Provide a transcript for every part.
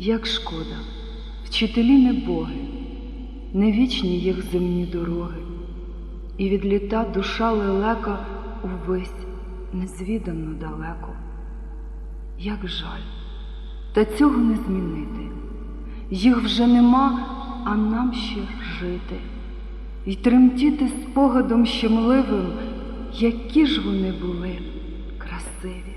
Як шкода, вчителі не боги, не вічні їх земні дороги, і від літа душа лелека увесь незвідано далеко. Як жаль, та цього не змінити. Їх вже нема, а нам ще жити. І тремтіти спогадом щемливим, які ж вони були красиві.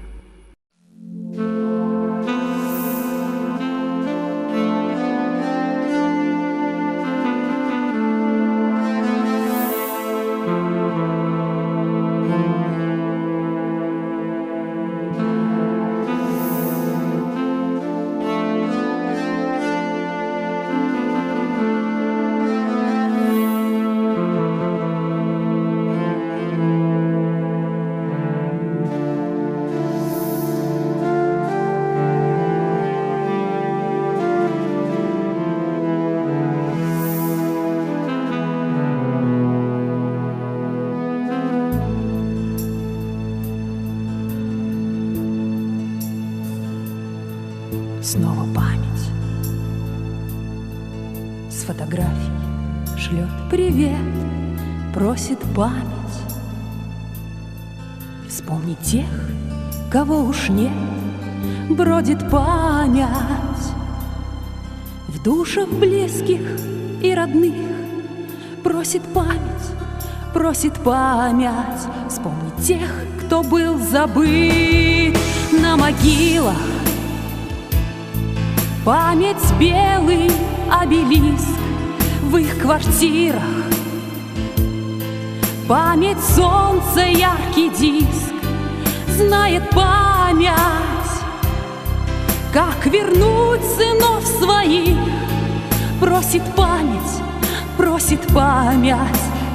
Снова память. С фотографий шлет привет Просит память. Вспомни тех, кого уж нет Бродит память. В душах близких и родных Просит память, просит память. Вспомни тех, кто был забыт На могилах Память белый обелиск в их квартирах. Память солнца яркий диск Знает память Как вернуть сынов своих. Просит память, просит память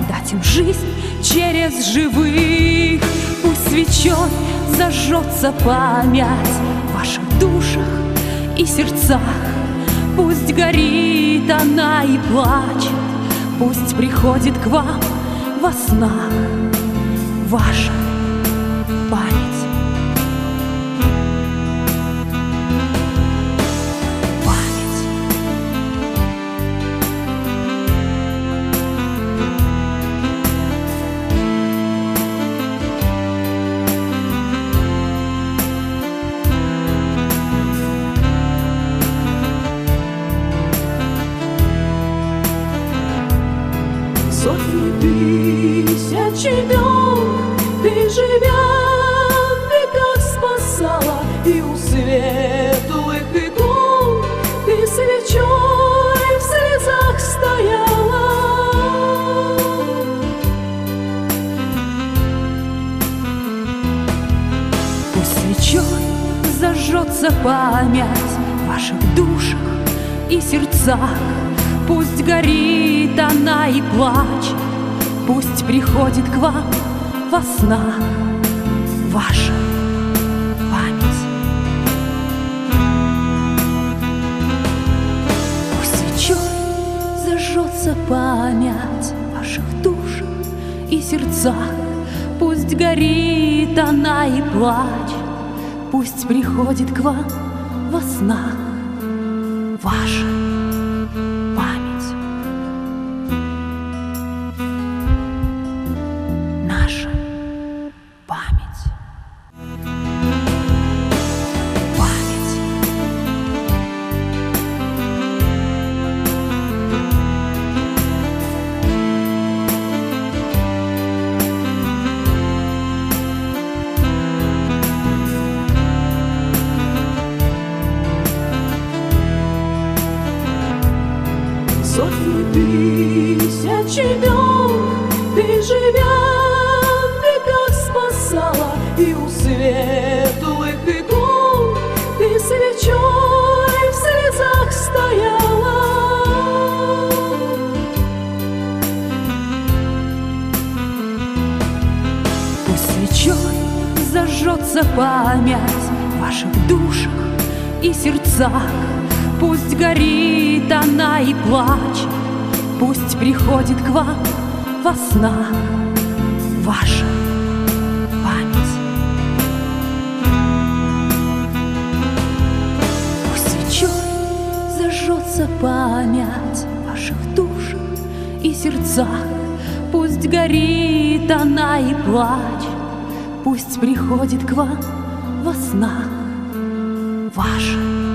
Дать им жизнь через живых. Пусть свечой зажжется память В ваших душах и сердцах. Пусть горит она и плачет Пусть приходит к вам во снах Ваша Сотни тысяч имен. Ты, живя в веках, спасала И у светлых икон Ты свечой в слезах стояла. Пусть свечой зажжется память В ваших душах и сердцах Пусть горит она и плачет Пусть приходит к вам во снах Ваша память. Пусть свечой зажжется память ваших душах и сердцах Пусть горит она и плачет Пусть приходит к вам во снах Ваша Сотни тысяч имен Ты, живя в веках, спасала И у светлых икон Ты свечой в слезах стояла. Пусть свечой зажжется память В ваших душах и сердцах Пусть горит она и плачет Пусть приходит к вам во снах Ваша память Пусть свечой зажжется память ваших душах и сердцах. Пусть горит она и плачет, пусть приходит к вам во снах. Ваша